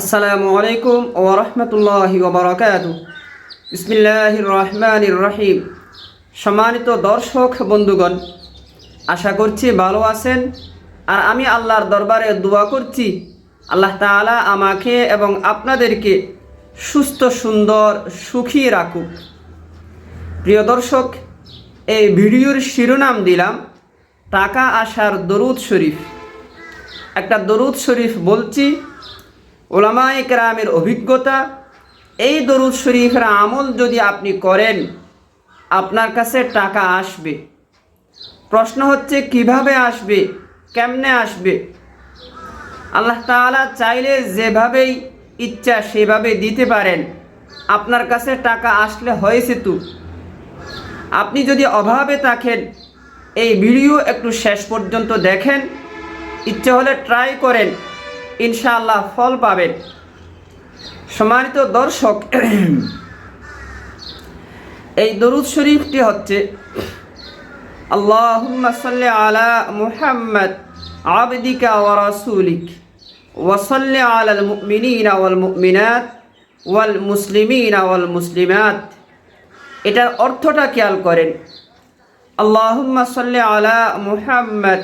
আসসালামু আলাইকুম ও রহমতুল্লাহি ওবরাকাতু বিসমিল্লাহির রহমানির রহিম সম্মানিত দর্শক, বন্ধুগণ, আশা করছি ভালো আছেন। আর আমি আল্লাহর দরবারে দোয়া করছি, আল্লাহ তাআলা আমাকে এবং আপনাদেরকে সুস্থ, সুন্দর, সুখী রাখুক। প্রিয় দর্শক, এই ভিডিওর শিরোনাম দিলাম, টাকা আসার দরুদ শরীফ। একটা দরুদ শরীফ বলছি ওলামা একরামের অভিজ্ঞতা, এই দরুদ শরীফের আমল যদি আপনি করেন, আপনার কাছে টাকা আসবে। প্রশ্ন হচ্ছে, কীভাবে আসবে? কেমনে আসবে? আল্লাহ তাআলা চাইলে যেভাবেই ইচ্ছা সেভাবে দিতে পারেন। আপনার কাছে টাকা আসলে হয়েছে তো? আপনি যদি অভাবে থাকেন, এই ভিডিও একটু শেষ পর্যন্ত দেখেন। ইচ্ছে হলে ট্রাই করেন। ইনশাআল্লাহ ফল পাবেন। সম্মানিত দর্শক, এই দরুদ শরীফটি হচ্ছে, আল্লাহুম্মা সাল্লি আলা মুহাম্মদ আবদিকা ওয়া রাসূলিক, ওয়া সাল্লি আলাল মুমিনিনা ওয়াল মুমিনাত, ওয়াল মুসলিমিনা ওয়াল মুসলিমাত। এটার অর্থটা খেয়াল করেন, আল্লাহুম্মা সাল্লি আলা মুহাম্মদ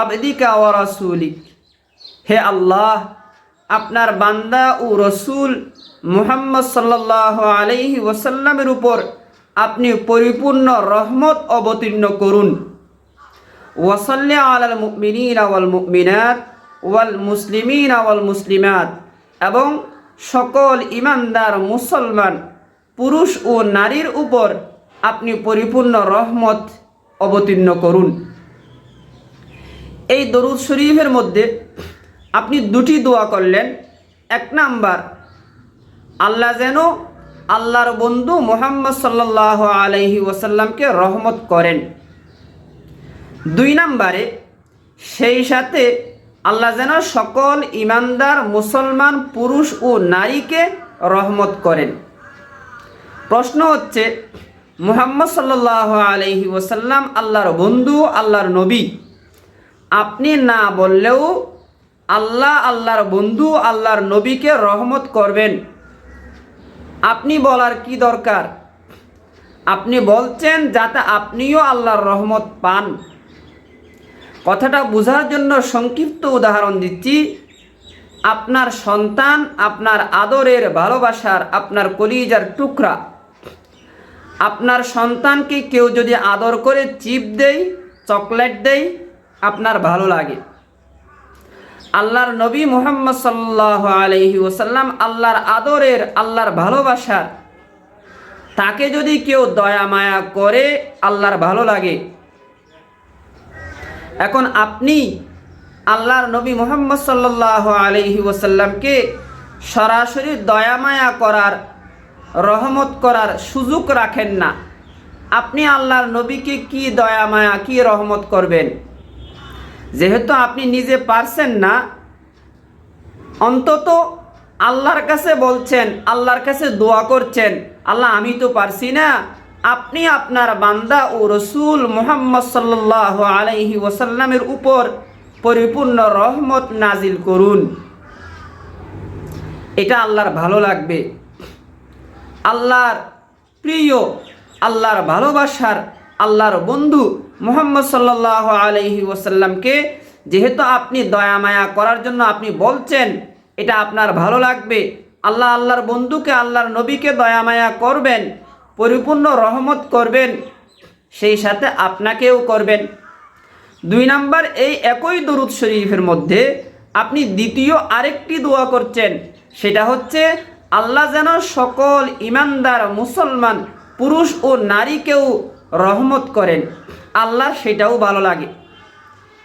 আবদিকা ওয়া রাসূলিক। হে আল্লাহ, আপনার বান্দা ও রসুল মুহাম্মদ সাল্লাহ আলাইহি ওয়াসাল্লামের উপর আপনি পরিপূর্ণ রহমত অবতীর্ণ করুন। ওয়াসাল্লি আলাল মুমিনিন ওয়াল মুমিনাত ওয়াল মুসলিমিন ওয়াল মুসলিমাত এবং সকল ইমানদার মুসলমান, পুরুষ ও নারীর উপর আপনি পরিপূর্ণ রহমত অবতীর্ণ করুন। এই দরুদ শরীফের মধ্যে আপনি দুটি দোয়া করলেন। এক নাম্বার, আল্লাহ যেন আল্লাহর বন্ধু মোহাম্মদ সাল্লাহ আলহি ওসাল্লামকে রহমত করেন। দুই নাম্বারে, সেই সাথে আল্লাহ যেন সকল ইমানদার, মুসলমান, পুরুষ ও নারীকে রহমত করেন। প্রশ্ন হচ্ছে, মুহাম্মদ সাল্লাহ আলহি ওসাল্লাম আল্লাহর বন্ধু, আল্লাহর নবী। আপনি না বললেও আল্লাহ আল্লাহর বন্ধু, আল্লাহর নবীকে রহমত করবেন। আপনি বলার কি দরকার? আপনি বলছেন যাতে আপনিও আল্লাহর রহমত পান। কথাটা বোঝার জন্য সংক্ষিপ্ত উদাহরণ দিচ্ছি। আপনার সন্তান, আপনার আদরের ভালোবাসার, আপনার কলিজার টুকরা। আপনার সন্তানকে কেউ যদি আদর করে, চিপ দেয়, চকলেট দেয়, আপনার ভালো লাগে। আল্লাহর নবী মুহাম্মদ সাল্লাহ আলহি ওসাল্লাম আল্লাহর আদরের, আল্লাহর ভালোবাসার। তাকে যদি কেউ দয়া মায়া করে, আল্লাহর ভালো লাগে। এখন আপনি আল্লাহর নবী মুহাম্মদ সাল্লাহ আলহি ওসাল্লামকে সরাসরি দয়া মায়া করার, রহমত করার সুযোগ রাখেন না। আপনি আল্লাহর নবীকে কি দয়া মায়া, কি রহমত করবেন? যেহেতু আপনি নিজে পারছেন না, অন্তত আল্লাহর কাছে বলছেন, আল্লাহর কাছে দোয়া করছেন, আল্লাহ আমি তো পারছি না, আপনি আপনার বান্দা ও রসুল মোহাম্মদ সাল্লাহ আলাইহি ওসাল্লামের উপর পরিপূর্ণ রহমত নাজিল করুন। এটা আল্লাহর ভালো লাগবে। আল্লাহর প্রিয়, আল্লাহর ভালোবাসার আল্লাহর বন্ধু মোহাম্মদ সাল্লাহ আলহি ওসাল্লামকে যেহেতু আপনি দয়া মায়া করার জন্য আপনি বলছেন, এটা আপনার ভালো লাগবে। আল্লাহ আল্লাহর বন্ধুকে, আল্লাহর নবীকে দয়া মায়া করবেন, পরিপূর্ণ রহমত করবেন, সেই সাথে আপনাকেও করবেন। দুই নাম্বার, এই একই দরুদ শরীফের মধ্যে আপনি দ্বিতীয় আরেকটি দোয়া করছেন, সেটা হচ্ছে, আল্লাহ যেন সকল ইমানদার মুসলমান, পুরুষ ও নারীকেও রহমত করেন। আল্লাহ সেটাও ভালো লাগে।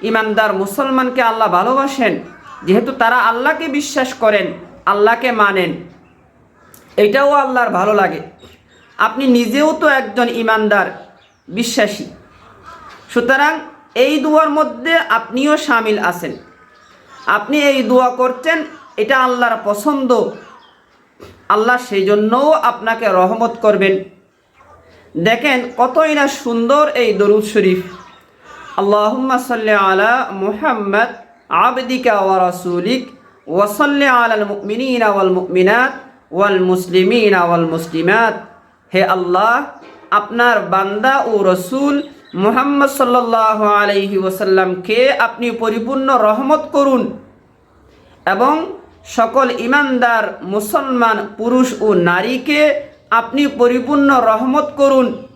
ইমানদার মুসলমানকে আল্লাহ ভালোবাসেন, যেহেতু তারা আল্লাহকে বিশ্বাস করেন, আল্লাহকে মানেন। এটাও আল্লাহর ভালো লাগে। আপনি নিজেও তো একজন ইমানদার, বিশ্বাসী। সুতরাং এই দুয়ার মধ্যে আপনিও সামিল আছেন। আপনি এই দোয়া করছেন, এটা আল্লাহর পছন্দ। আল্লাহ সেই জন্যও আপনাকে রহমত করবেন। দেখেন কতই না সুন্দর এই দরুদ শরীফ। আল্লাহুম্মা সাল্লি আলা মুহাম্মদ আবদিকা ওয়া রাসূলিক ওয়াসাল্লি আলাল মুমিনিনা ওয়াল মুমিনাত ওয়াল মুসলিমিনা ওয়াল মুসলিমাত। হে আল্লাহ, আপনার বান্দা ও রসুল মুহাম্মদ সাল্লাল্লাহু আলাইহি ওয়াসাল্লামকে আপনি পরিপূর্ণ রহমত করুন এবং সকল ইমানদার মুসলমান পুরুষ ও নারীকে আপনি পরিপূর্ণ রহমত করুন।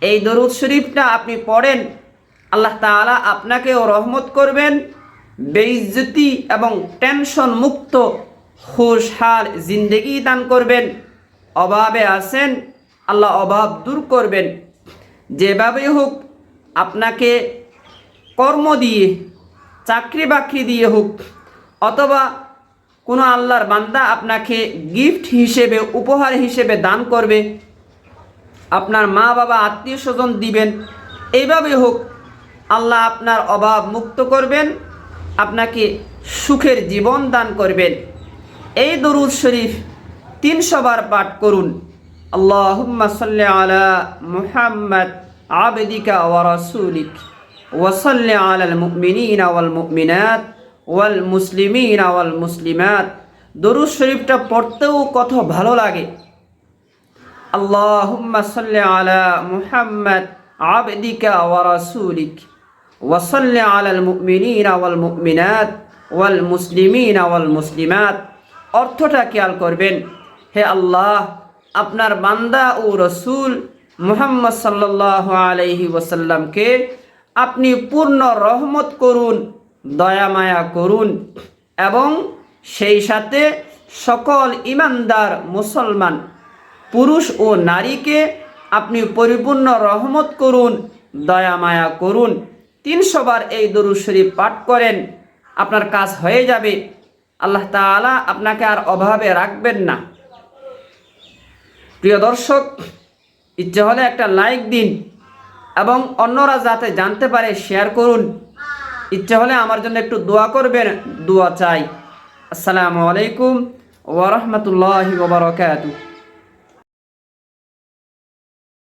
এই দরুদ শরীফটা আপনি পড়েন, আল্লাহ তাআলা আপনাকেও রহমত করবেন। বেইজ্জতি এবং টেনশন মুক্ত, খুশহাল জিন্দেগি দান করবেন। অভাবে আছেন, আল্লাহ অভাব দূর করবেন। যেভাবে হোক, আপনাকে কর্ম দিয়ে চাকরি বাকরি দিয়ে হোক, অথবা কোনো আল্লাহর বান্দা আপনাকে গিফট হিসেবে, উপহার হিসেবে দান করবে। আপনার মা বাবা, আত্মীয় স্বজন দিবেন। এইভাবে হোক, আল্লাহ আপনার অভাব মুক্ত করবেন, আপনাকে সুখের জীবন দান করবেন। এই দরুদ শরীফ তিনশো বার পাঠ করুন। সাল্লি আলা মুহাম্মদ আবদিকা ওয়া রাসূলিক। আলাল ওয়াল মুসলিমিন, আওয়াল মুসলিমাত। দরুদ শরীফটা পড়তেও কত ভালো লাগে। আল্লাহুম্মা সাল্লি আলা মুহাম্মদ আবদিকা ওয়া রাসূলিক। ওয়া সাল্লি আলাল মুমিনিনা ওয়াল মুমিনাত ওয়াল মুসলিমিনা ওয়াল মুসলিমাত। অর্থটা খেয়াল করবেন, হে আল্লাহ, আপনার বান্দা ও রসুল মুহাম্মদ সাল্লাল্লাহু আলাইহি ওয়াসাল্লামকে আপনি পূর্ণ রহমত করুন। দয়া মায়া করুন এবং সেই সাথে সকল ইমানদার মুসলমান, পুরুষ ও নারীকে আপনি পরিপূর্ণ রহমত করুন, দয়া মায়া করুন। তিনশো বার এই দরুদ শরীফ পাঠ করেন, আপনার কাজ হয়ে যাবে। আল্লাহ তাআলা আপনাকে আর অভাবে রাখবেন না। প্রিয় দর্শক, ইচ্ছে হলে একটা লাইক দিন এবং অন্যরা যাতে জানতে পারে, শেয়ার করুন। ইচ্ছে হলে আমার জন্য একটু দোয়া করবেন দোয়া চাই। আসসালামু আলাইকুম ওয়া বারাকাতুহু।